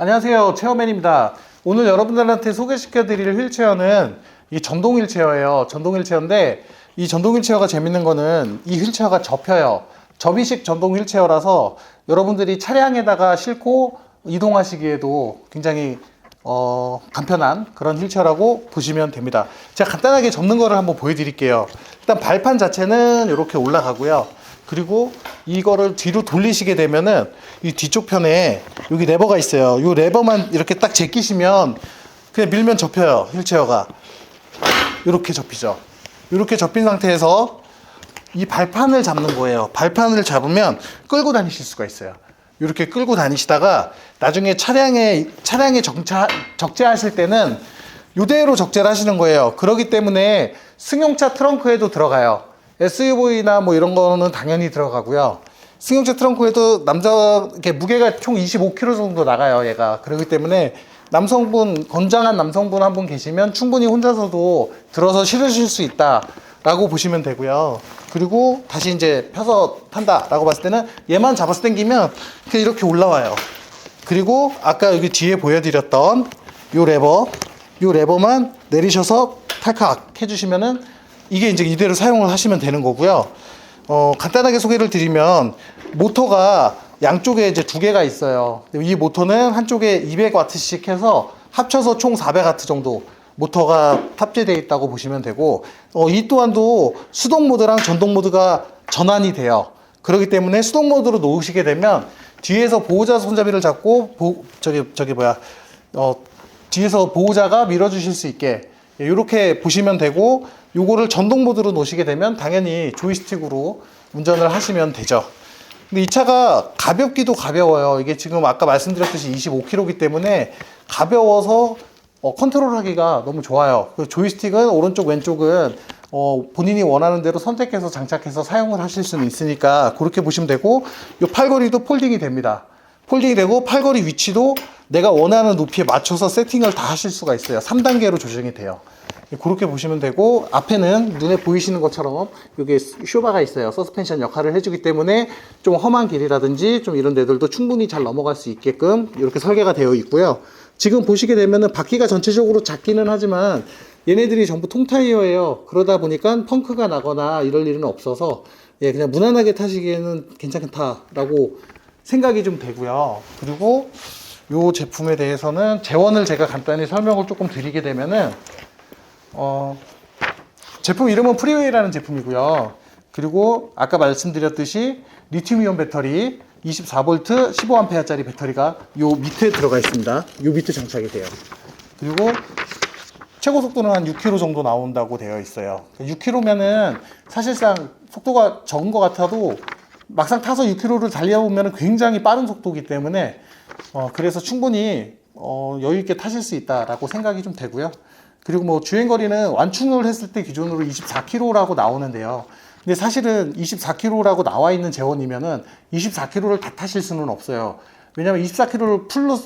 안녕하세요. 체어맨입니다. 오늘 여러분들한테 소개시켜 드릴 휠체어는 이 전동 휠체어예요. 전동 휠체어인데 이 전동 휠체어가 재밌는 거는 이 휠체어가 접혀요. 접이식 전동 휠체어라서 여러분들이 차량에다가 싣고 이동하시기에도 굉장히 어, 간편한 그런 휠체어라고 보시면 됩니다. 제가 간단하게 접는 거를 한번 보여드릴게요. 일단 발판 자체는 이렇게 올라가고요. 그리고 이거를 뒤로 돌리시게 되면은 이 뒤쪽 편에 여기 레버가 있어요. 이 레버만 이렇게 딱 제끼시면 그냥 밀면 접혀요. 휠체어가. 이렇게 접히죠. 이렇게 접힌 상태에서 이 발판을 잡는 거예요. 발판을 잡으면 끌고 다니실 수가 있어요. 이렇게 끌고 다니시다가 나중에 차량에 차량에 정차 적재하실 때는 이대로 적재를 하시는 거예요. 그렇기 때문에 승용차 트렁크에도 들어가요. SUV나 뭐 이런 거는 당연히 들어가고요. 승용차 트렁크에도 남자 이렇게 무게가 총 25kg 정도 나가요. 얘가 그렇기 때문에 남성분 건장한 남성분 한 분 계시면 충분히 혼자서도 들어서 실으실 수 있다라고 보시면 되고요. 그리고 다시 이제 펴서 탄다라고 봤을 때는 얘만 잡아서 당기면 이렇게 올라와요. 그리고 아까 여기 뒤에 보여드렸던 요 레버, 요 레버만 내리셔서 탈칵 해주시면은 이게 이제 이대로 사용을 하시면 되는 거고요. 어, 간단하게 소개를 드리면 모터가 양쪽에 이제 두 개가 있어요. 이 모터는 한쪽에 200와트씩 해서 합쳐서 총 400와트 정도 모터가 탑재되어 있다고 보시면 되고 어, 이 또한도 수동 모드랑 전동 모드가 전환이 돼요. 그렇기 때문에 수동 모드로 놓으시게 되면 뒤에서 보호자 손잡이를 잡고 보, 저기 저기 뭐야 어, 뒤에서 보호자가 밀어주실 수 있게 이렇게 보시면 되고 요거를 전동 모드로 놓으시게 되면 당연히 조이스틱으로 운전을 하시면 되죠. 근데 이 차가 가볍기도 가벼워요. 이게 지금 아까 말씀드렸듯이 25kg이기 때문에 가벼워서 어, 컨트롤하기가 너무 좋아요. 그 조이스틱은 오른쪽 왼쪽은 어, 본인이 원하는 대로 선택해서 장착해서 사용을 하실 수는 있으니까 그렇게 보시면 되고 이 팔걸이도 폴딩이 됩니다. 폴딩이 되고 팔걸이 위치도 내가 원하는 높이에 맞춰서 세팅을 다 하실 수가 있어요. 3단계로 조정이 돼요. 그렇게 보시면 되고 앞에는 눈에 보이시는 것처럼 여기 쇼바가 있어요. 서스펜션 역할을 해주기 때문에 좀 험한 길이라든지 좀 이런 데들도 충분히 잘 넘어갈 수 있게끔 이렇게 설계가 되어 있고요. 지금 보시게 되면은 바퀴가 전체적으로 작기는 하지만 얘네들이 전부 통타이어예요. 그러다 보니까 펑크가 나거나 이럴 일은 없어서 예, 그냥 무난하게 타시기에는 괜찮다라고 생각이 좀 되고요. 그리고 이 제품에 대해서는 재원을 제가 간단히 설명을 조금 드리게 되면은 어, 제품 이름은 프리웨이라는 제품이고요. 그리고 아까 말씀드렸듯이 리튬이온 배터리 24V 15A짜리 배터리가 요 밑에 들어가 있습니다. 요 밑에 장착이 돼요. 그리고 최고 속도는 한 6km 정도 나온다고 되어 있어요. 6km면은 사실상 속도가 적은 것 같아도 막상 타서 6km를 달려보면 굉장히 빠른 속도이기 때문에 어, 그래서 충분히 어, 여유 있게 타실 수 있다라고 생각이 좀 되고요. 그리고 뭐 주행 거리는 완충을 했을 때 기준으로 24km라고 나오는데요. 근데 사실은 24km라고 나와 있는 재원이면은 24km를 다 타실 수는 없어요. 왜냐면 24km를 풀로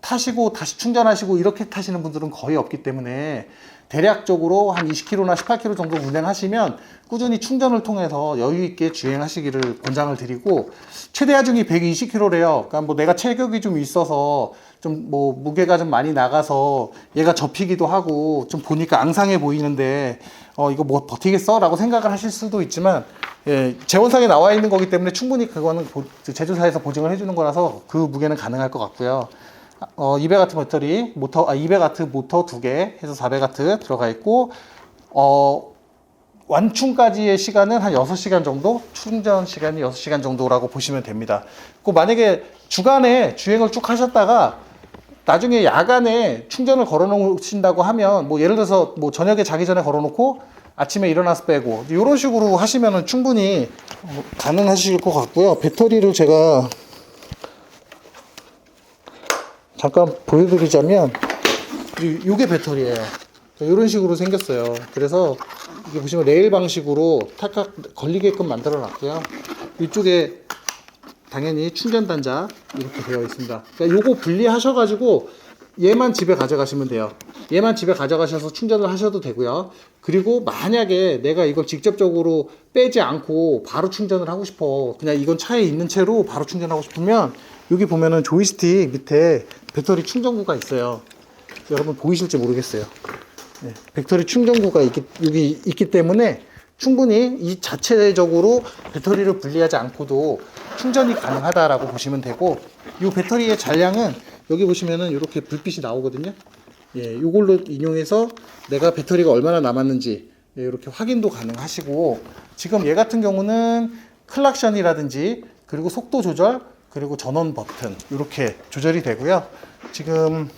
타시고 다시 충전하시고 이렇게 타시는 분들은 거의 없기 때문에 대략적으로 한 20km나 18km 정도 운행하시면 꾸준히 충전을 통해서 여유 있게 주행하시기를 권장을 드리고 최대 하중이 120km래요. 그러니까 뭐 내가 체격이 좀 있어서 좀 뭐 무게가 좀 많이 나가서 얘가 접히기도 하고 좀 보니까 앙상해 보이는데 어 이거 뭐 버티겠어라고 생각을 하실 수도 있지만 예, 재원상에 나와 있는 거기 때문에 충분히 그거는 보- 제조사에서 보증을 해주는 거라서 그 무게는 가능할 것 같고요. 어, 200W 배터리, 모터, 아, 200W 모터 두 개 해서 400W 들어가 있고, 어, 완충까지의 시간은 한 6시간 정도? 충전 시간이 6시간 정도라고 보시면 됩니다. 그 만약에 주간에 주행을 쭉 하셨다가 나중에 야간에 충전을 걸어 놓으신다고 하면 뭐 예를 들어서 뭐 저녁에 자기 전에 걸어 놓고 아침에 일어나서 빼고 이런 식으로 하시면은 충분히 어, 가능하실 것 같고요. 배터리를 제가 잠깐 보여드리자면 이- 요게 배터리예요. 이런 식으로 생겼어요. 그래서 이게 보시면 레일 방식으로 탁탁 걸리게끔 만들어 놨고요. 이쪽에 당연히 충전 단자 이렇게 되어 있습니다. 그러니까 요거 분리하셔가지고 얘만 집에 가져가시면 돼요. 얘만 집에 가져가셔서 충전을 하셔도 되고요. 그리고 만약에 내가 이걸 직접적으로 빼지 않고 바로 충전을 하고 싶어. 그냥 이건 차에 있는 채로 바로 충전하고 싶으면 여기 보면은 조이스틱 밑에 배터리 충전구가 있어요. 여러분 보이실지 모르겠어요. 네, 배터리 충전구가 있기, 여기 있기 때문에 충분히 이 자체적으로 배터리를 분리하지 않고도 충전이 가능하다라고 보시면 되고 이 배터리의 잔량은 여기 보시면은 이렇게 불빛이 나오거든요. 예, 이걸로 인용해서 내가 배터리가 얼마나 남았는지 예, 이렇게 확인도 가능하시고 지금 얘 같은 경우는 클락션이라든지 그리고 속도 조절 그리고 전원 버튼 이렇게 조절이 되고요. 지금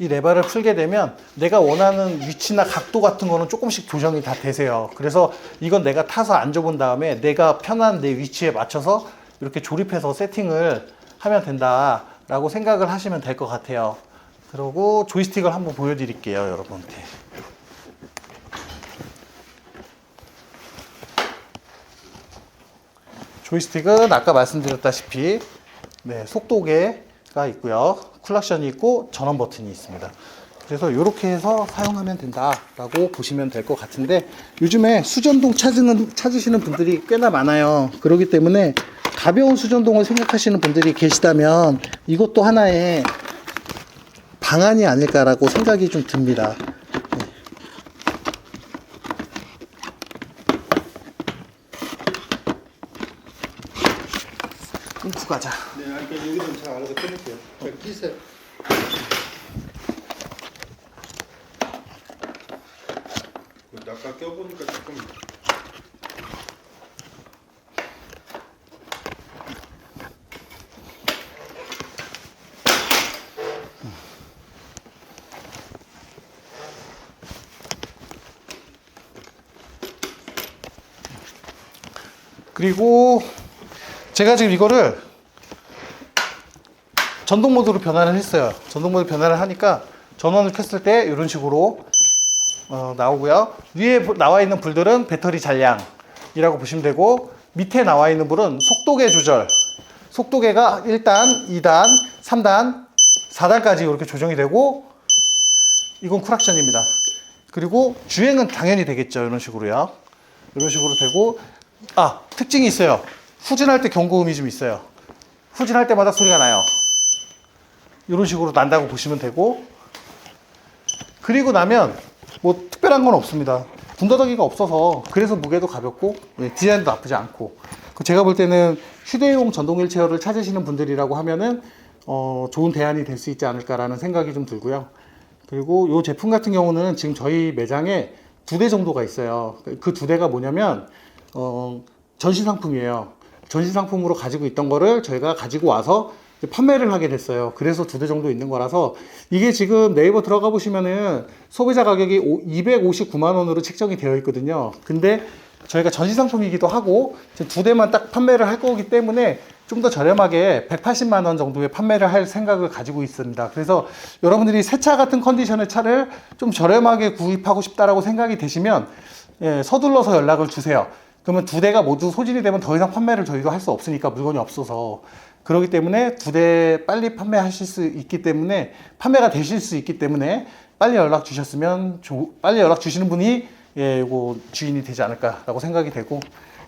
이 레버를 풀게 되면 내가 원하는 위치나 각도 같은 거는 조금씩 조정이 다 되세요. 그래서 이건 내가 타서 앉아본 다음에 내가 편한 내 위치에 맞춰서 이렇게 조립해서 세팅을 하면 된다라고 생각을 하시면 될 것 같아요. 그리고 조이스틱을 한번 보여드릴게요, 여러분한테. 조이스틱은 아까 말씀드렸다시피 네, 속도계가 있고요. 쿨락션이 있고 전원 버튼이 있습니다. 그래서 이렇게 해서 사용하면 된다라고 보시면 될 것 같은데 요즘에 수전동 찾는, 찾으시는 분들이 꽤나 많아요. 그렇기 때문에 가벼운 수전동을 생각하시는 분들이 계시다면 이것도 하나의 방안이 아닐까라고 생각이 좀 듭니다. 끊고 가자. 네, 그러니까 여기는 제가 알아서 끊을게요. 자, 끼세요. 그 아까 껴보니까 조금 그리고 제가 지금 이거를 전동 모드로 변환을 했어요. 전동 모드 변환을 하니까 전원을 켰을 때 이런 식으로 어, 나오고요. 위에 부- 나와 있는 불들은 배터리 잔량이라고 보시면 되고 밑에 나와 있는 불은 속도계 조절. 속도계가 1단, 2단, 3단, 4단까지 이렇게 조정이 되고 이건 쿨악션입니다. 그리고 주행은 당연히 되겠죠. 이런 식으로요. 이런 식으로 되고 아 특징이 있어요. 후진할 때 경고음이 좀 있어요. 후진할 때마다 소리가 나요. 이런 식으로 난다고 보시면 되고 그리고 나면 뭐 특별한 건 없습니다. 군더더기가 없어서 그래서 무게도 가볍고 예, 디자인도 나쁘지 않고 그 제가 볼 때는 휴대용 전동 휠체어를 찾으시는 분들이라고 하면은 어, 좋은 대안이 될 수 있지 않을까라는 생각이 좀 들고요. 그리고 이 제품 같은 경우는 지금 저희 매장에 두 대 정도가 있어요. 그 두 대가 뭐냐면 어, 전시 상품이에요. 전시 상품으로 가지고 있던 거를 저희가 가지고 와서 판매를 하게 됐어요. 그래서 두 대 정도 있는 거라서 이게 지금 네이버 들어가 보시면은 소비자 가격이 259만 원으로 책정이 되어 있거든요. 근데 저희가 전시 상품이기도 하고 두 대만 딱 판매를 할 거기 때문에 좀 더 저렴하게 180만 원 정도에 판매를 할 생각을 가지고 있습니다. 그래서 여러분들이 새 차 같은 컨디션의 차를 좀 저렴하게 구입하고 싶다라고 생각이 되시면 예, 서둘러서 연락을 주세요. 그러면 두 대가 모두 소진이 되면 더 이상 판매를 저희가 할 수 없으니까 물건이 없어서 그렇기 때문에 두 대 빨리 판매하실 수 있기 때문에 판매가 되실 수 있기 때문에 빨리 연락 주셨으면 조- 빨리 연락 주시는 분이 예, 요거 주인이 되지 않을까라고 생각이 되고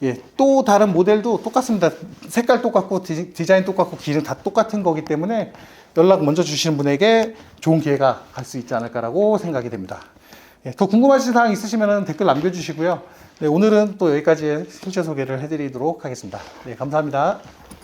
예, 또 다른 모델도 똑같습니다. 색깔 똑같고 디, 디자인 똑같고 기능 다 똑같은 거기 때문에 연락 먼저 주시는 분에게 좋은 기회가 갈 수 있지 않을까라고 생각이 됩니다. 예, 더 궁금하신 사항 있으시면 댓글 남겨주시고요. 네, 오늘은 또 여기까지 실제 소개를 해드리도록 하겠습니다. 네, 감사합니다.